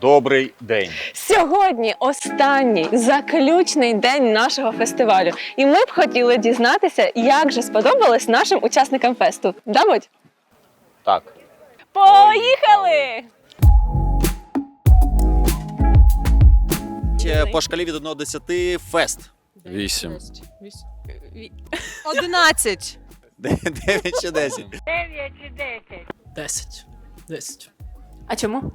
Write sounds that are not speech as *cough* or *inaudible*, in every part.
Добрий день. Сьогодні останній заключний день нашого фестивалю, і ми б хотіли дізнатися, як же сподобалось нашим учасникам фесту. Да? Так. Поїхали! По шкалі від 1 до 10 фест. Вісім. Одинадцять. 9 чи 10. 10. 10. А чому?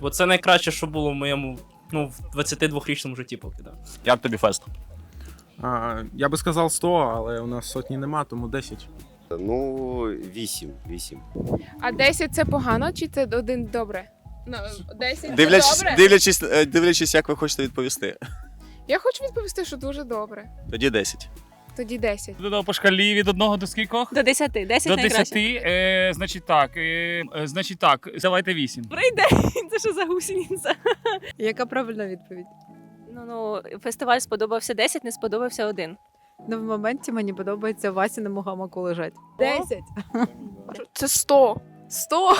Бо це найкраще, що було в моєму ну, в 22-річному житті поки. Да. Як тобі фест? А, я би сказав 100, але у нас сотні нема, тому 10. Ну, вісім, вісім. А 10 це погано чи це один добре? Ну, 10 це Дивлячись, добре. дивлячись, е, дивлячись, як ви хочете відповісти. Я хочу відповісти, що дуже добре. Тоді 10. Тоді 10. Додав по шкалі від 1 до скількох? До 10. 10 До найкраще. 10. Е, значить так. Е, е, значить так, давайте 8. Добрий день! Це що за гусениця? Яка правильна відповідь? Ну, ну, фестиваль сподобався 10, не сподобався один. Ну, в моменті мені подобається Вася на гамаку лежать. Десять. Це 100. 100?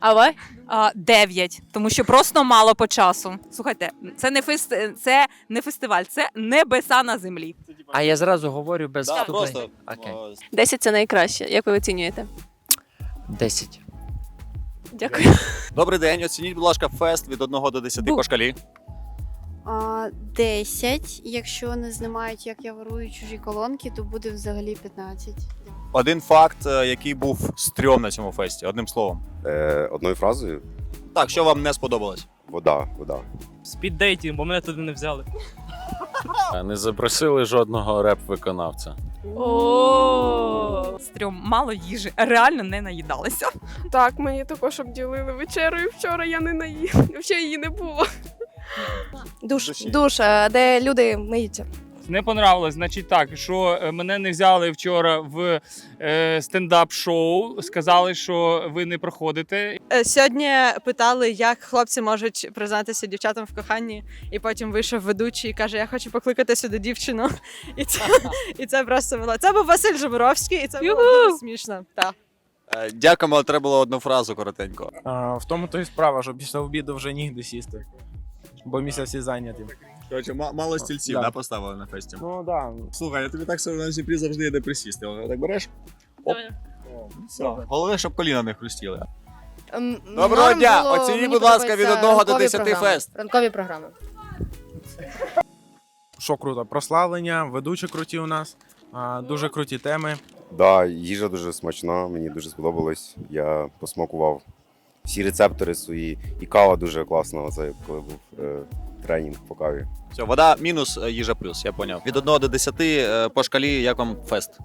А ви? А, 9, тому що просто мало по часу. Слухайте, це не фест... це не фестиваль, це небеса на землі. А я зразу говорю без Да, вступу. просто. Окей. о, 10 це найкраще. Як ви оцінюєте? Десять. Дякую. Добрий день. Оцініть, будь ласка, фест від 1 до 10 Бу. по шкалі. А, 10. Якщо не знімають, як я ворую чужі колонки, то буде взагалі 15. Один факт, е, який був стрьом на цьому фесті, одним словом. Е, одною фразою Так, що вам не сподобалось? вода, вода. Спіддейтінг, бо мене туди не взяли. Не запросили жодного реп-виконавця. О! Стрьом, мало їжі, реально не наїдалися. Так, мені також обділили вечерою вчора, я не наїв. Взагалі її не було. Душ. Душ, душ, де люди миються. Не понравилось. Значить так, що е, мене не взяли вчора в е, стендап-шоу. Сказали, що ви не проходите. Е, Сьогодні питали, як хлопці можуть признатися дівчатам в коханні, і потім вийшов ведучий і каже: Я хочу покликати сюди дівчину. І це, і це просто було. Це був Василь Жаборовський, і це було дуже смішно. Так. Е, Дякуємо, але треба було одну фразу коротенько. А, в тому то і справа, що після обіду вже нігде сісти. Бо місця всі зайняті. Коротше, мало стільців Да. да, поставили на фесті. Ну так. Слухай, я тобі так все на Сюрприз завжди є де присісти. Так береш? Оп. Все. Головне, щоб коліна не хрустіли. Доброго дня! Оцініть, будь ласка, від 1 до 10 фест. Ранкові програми. Що круто? Прославлення, ведучі круті у нас, а, дуже круті теми. Да, їжа дуже смачна, мені дуже сподобалось. Я посмакував всі рецептори свої, і кава дуже класна. Оце коли був е, тренінг по каві. Все, вода мінус, е, їжа плюс, я поняв. Від 1 до 10 е, по шкалі, як вам фест?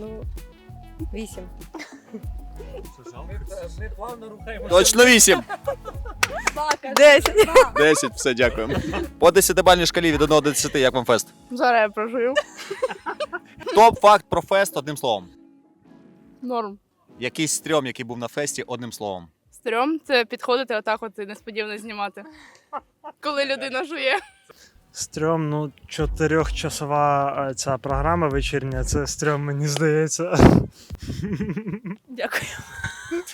Ну, 8. Ми плавно рухаємося. Точно 8! Десять. 10, все, дякуємо. По 10-бальній шкалі від 1 до 10, як вам фест? Зараз я прожив. Топ-факт про фест одним словом. Норм. Якийсь стрьом, який був на фесті, одним словом. Стрьом це підходити отак от і несподівано знімати. Коли людина жує. Стрьом, ну, чотирьохчасова е, ця програма вечірня, це стрьом, мені здається. Дякую.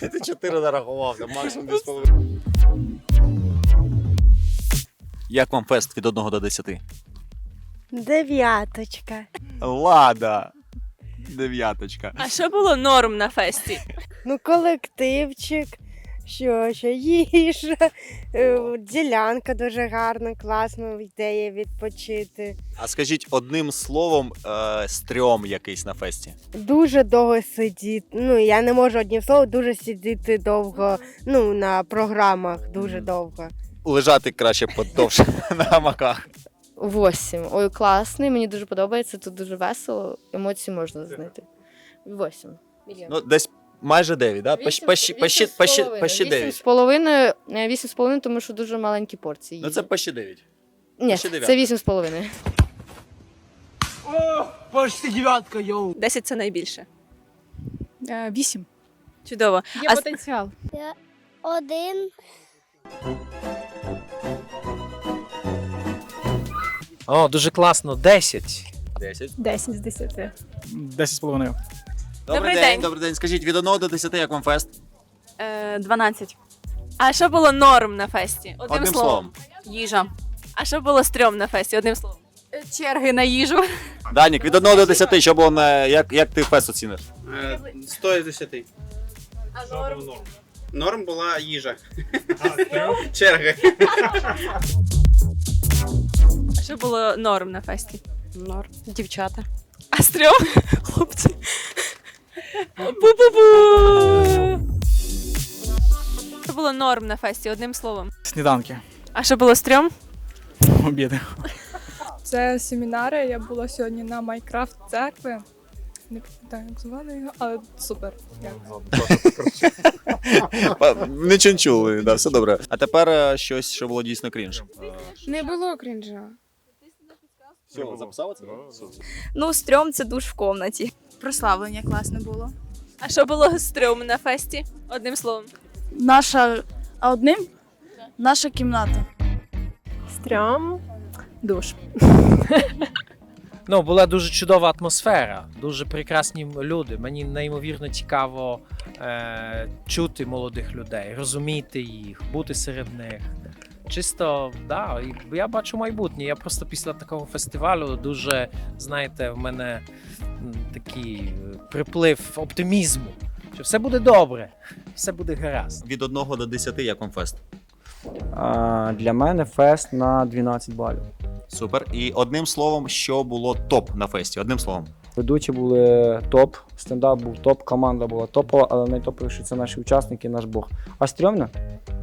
Ти 4 нарахував, там максимум 2,5. Як вам фест від 1 до 10? Дев'яточка. Лада. Дев'яточка. А що було норм на фесті? Ну, колективчик. Що ще їжа, е, ділянка дуже гарна, класно, ідея відпочити. А скажіть одним словом, е, стрьом якийсь на фесті. Дуже довго сидіти. Ну, я не можу одним словом дуже сидіти довго. Ну, на програмах дуже довго. Лежати краще подовше *laughs* на гамаках. Восім. Ой, класний, мені дуже подобається, тут дуже весело, емоції можна знайти. Восім. Ну, десь майже 9, да? Почти, почти, почти, почти, почти Вісім 9. з половиною, е, вісім з половиною, тому що дуже маленькі порції. Ну це почти 9. Ні, почти дев'ятка. це вісім з половиною. Почти дев'ятка, йоу. 10 це найбільше. Вісім. Чудово. Є А с- потенціал. Один. О, дуже класно. Десять. 10. 10 з 10. 10 з половиною. Добрий, Добрий день, день. добрий день. Скажіть, від 1 до 10 як вам фест? Е, 12. А що було норм на фесті? Одним, Одним словом. словом. Їжа. А що було стрьом на фесті? Одним словом. Черги на їжу. Данік, від 1 до 10, що було на як, як ти фест оціниш? 100 з 10. А норм? Норм була їжа. Черги. А що було норм на фесті? Норм. Дівчата. А стрьом? Хлопці. Бу-бу-бу! Що було норм на фесті? Одним словом. Сніданки. А що було стрьом? Обіди. Це семінари. Я була сьогодні на Майкрафт церкви. Не пам'ятаю, як звали його, але супер. Не чули, да, все добре. А тепер е, щось, що було дійсно крінж. Не було крінжа. Все, записав це? Ну, стрьом це душ в комнаті. Прославлення класне було. А що було стрьом на фесті? Одним словом. Наша. А одним? Наша кімната. Стрьом. Душ. Ну, була дуже чудова атмосфера, дуже прекрасні люди. Мені неймовірно цікаво е, чути молодих людей, розуміти їх, бути серед них. Чисто, да, я бачу майбутнє. Я просто після такого фестивалю дуже, знаєте, в мене такий е, приплив оптимізму, що все буде добре, все буде гаразд. Від 1 до 10, як вам фест? Для мене фест на 12 балів. Супер. І одним словом, що було топ на фесті? Одним словом. Ведучі були топ, стендап був топ, команда була топова, але найтоповіше це наші учасники, наш Бог. А стрьомно?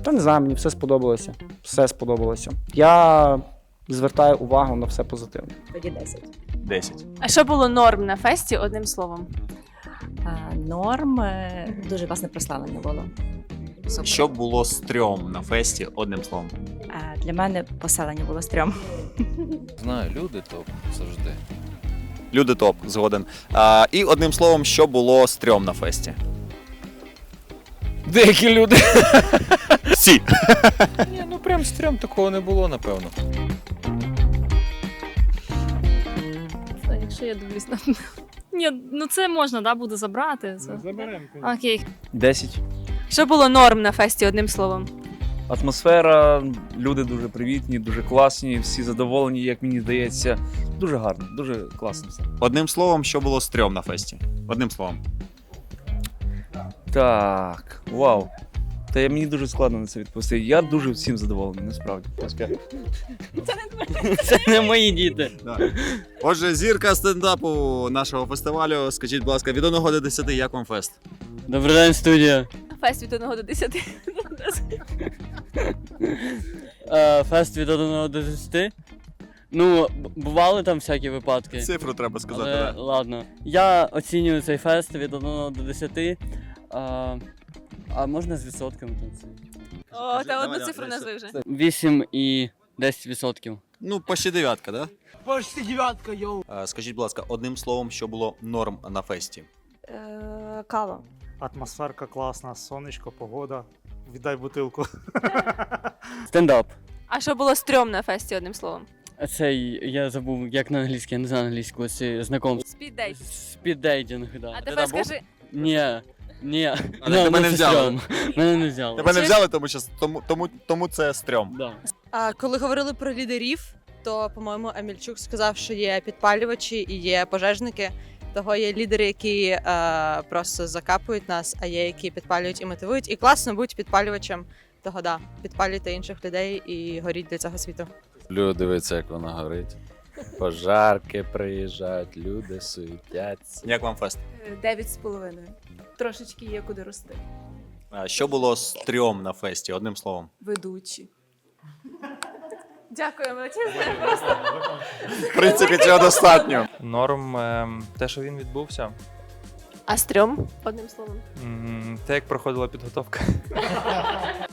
Та не знаю, мені все сподобалося. Все сподобалося. Я звертаю увагу на все позитивне. Тоді 10. 10. А що було норм на фесті? Одним словом. Норм е, дуже класне прославлення було. Що було стрьом на фесті? Одним словом. Для мене поселення було стрьом. Знаю, люди то завжди. Люди топ, згоден. А, і одним словом, що було стрьом на фесті? Деякі люди. Всі. Ні, ну прям стрьом такого не було, напевно. Якщо я дивлюсь на. *laughs* Ні, ну це можна, да, буде забрати. Це... Заберемо. Окей. 10. Що було норм на фесті? Одним словом. Атмосфера, люди дуже привітні, дуже класні, всі задоволені, як мені здається. Дуже гарно, дуже класно все. Одним словом, що було стрьом на фесті? Одним словом. Так, вау. Та я- мені дуже складно на це відповісти. Я дуже всім задоволений, насправді. Це не мої діти. Отже, зірка стендапу нашого фестивалю. Скажіть, будь ласка, від 1 до 10, як вам фест? Добрий день, студія. Фест від 1 до 10. Фест від 1 до 10. Ну, бували там всякі випадки. Цифру треба сказати. Але да. ладно. Я оцінюю цей фест від 1 до 10. А, а можна з відсотками там це? О, та одну цифру назви вже. 8 і 10 відсотків. Ну, почти дев'ятка, да? Почти дев'ятка, йоу. А, Скажіть, будь ласка, одним словом, що було норм на фесті? Кава. Атмосферка класна, сонечко, погода. Віддай бутилку. *laughs* Стендап. А що було стрьом на фесті? Одним словом. Цей, я забув, як на англійській, я не знаю англійську, це знакомство. Спіддейт. Спіддейтінг, да. А тепер скажи, Ні, ні. А так тебе не взяли. Мене не взяли. Тебе не взяли, тому що тому, тому, тому це стрьом. Да. А коли говорили про лідерів, то, по-моєму, Амільчук сказав, що є підпалювачі і є пожежники. Того є лідери, які е, просто закапують нас, а є які підпалюють і мотивують. І класно бути підпалювачем. Того да, підпалюйте інших людей і горіть для цього світу. Люди дивиться, як вона горить. Пожарки приїжджають, люди суетяться. Як вам фест? Дев'ять з половиною. Трошечки є куди рости. А, Що було стрьом на фесті? Одним словом. Ведучі. дякуємо величезне. Просто В принципі, цього достатньо. Норм те, що він відбувся. А стрьом? Одним словом. Те, як проходила підготовка. *laughs*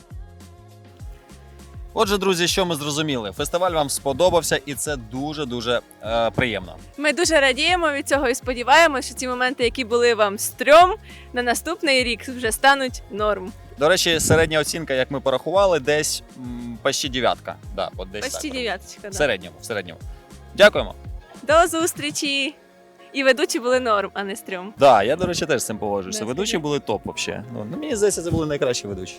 Отже, друзі, що ми зрозуміли? Фестиваль вам сподобався, і це дуже дуже е, приємно. Ми дуже радіємо від цього і сподіваємося, що ці моменти, які були вам стрьом, на наступний рік вже стануть норм. До речі, середня оцінка, як ми порахували, десь м, почти дев'ятка. Да, от десь Почти так. дев'яточка. В Да. середньому, в середньому. Дякуємо. До зустрічі! І ведучі були норм, а не стрьом. Да, я, до речі, теж з цим погоджуюся. Да, Ведучі скажи. були топ взагалі. Ну, ну, мені здається, це були найкращі ведучі.